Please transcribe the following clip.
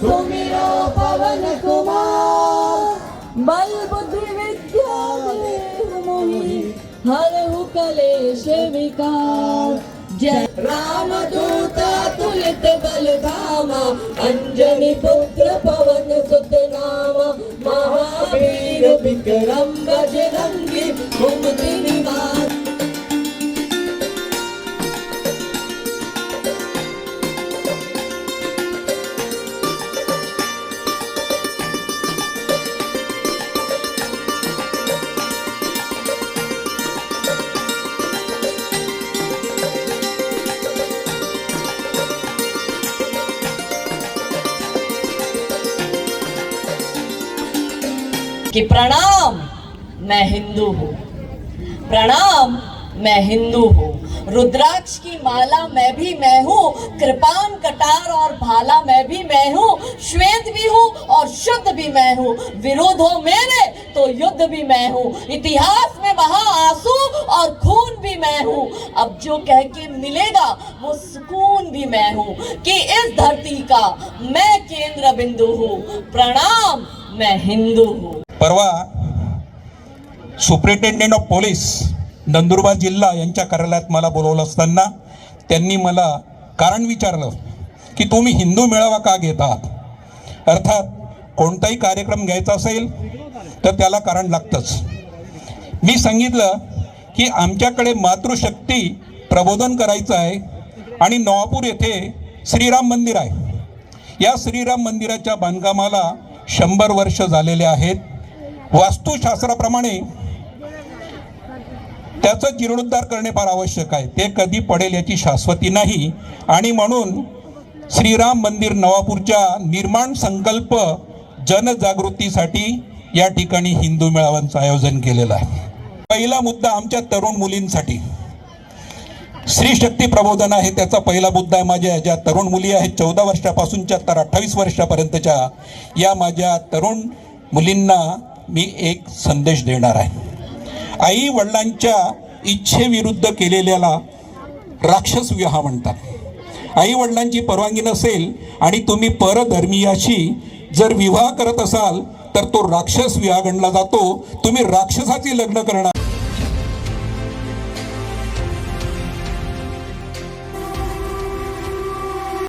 सुमिरो पवन कुमार बल बुद्धि विद्या देह मोहि हरहु कलेश विकार। जय राम दूत तुलित बल धामा अंजनी पुत्र पवन सुत नामा महावीर विक्रम बजरंगी कुमति कि प्रणाम, मैं हिंदू हूँ। प्रणाम, मैं हिंदू हूँ। रुद्राक्ष की माला मैं भी मैं हूँ। कृपान कटार और भाला मैं भी मैं हूँ। श्वेत भी हूँ और शुद्ध भी मैं हूँ। विरोध हो मेरे तो युद्ध भी मैं हूँ। इतिहास में बहा आँसू और खून भी मैं हूँ। अब जो कह के मिलेगा, वो सुकून भी मैं हूँ कि इस धरती का मैं केंद्र बिंदु हूँ। प्रणाम, मैं हिंदू हूँ। परवा सुप्रिटेंडेंट ऑफ पोलीस नंदुरबार जिल्हा यांच्या कार्यालयात मला बोलवलं असताना त्यांनी मला कारण विचारलं की तुम्ही हिंदू मेळावा का घेत आहात? अर्थात कोणताही कार्यक्रम घ्यायचा असेल तर त्याला कारण लागतंच. मी सांगितलं की आमच्याकडे मातृशक्ती प्रबोधन करायचं आहे आणि नवापूर येथे श्रीराम मंदिर आहे. या श्रीराम मंदिराच्या बांधकामाला शंभर वर्ष झालेले आहेत. वास्तुशास्त्राप्रमाणे त्याचं जीर्णोद्धार करणे फार आवश्यक आहे. ते कधी पडेल याची शाश्वती नाही. आणि म्हणून श्रीराम मंदिर नवापूरच्या निर्माण संकल्प जनजागृतीसाठी या ठिकाणी हिंदू मेळाव्यांचं आयोजन केलेलं आहे. पहिला मुद्दा आमच्या तरुण मुलींसाठी. स्त्री शक्ती प्रबोधन आहे त्याचा पहिला मुद्दा आहे माझ्या ज्या तरुण मुली आहेत चौदा वर्षापासूनच्या तर अठ्ठावीस वर्षापर्यंतच्या या माझ्या तरुण मुलींना मी एक संदेश देणार आहे. आई वडिलांच्या इच्छेविरुद्ध केलेल्याला राक्षस विवाह म्हणतात. आई वडिलांची परवानगी नसेल आणि तुम्ही परधर्मीयाशी जर विवाह करत असाल तर तो राक्षस विवाह गणला जातो. तुम्ही राक्षसाची लग्न करणार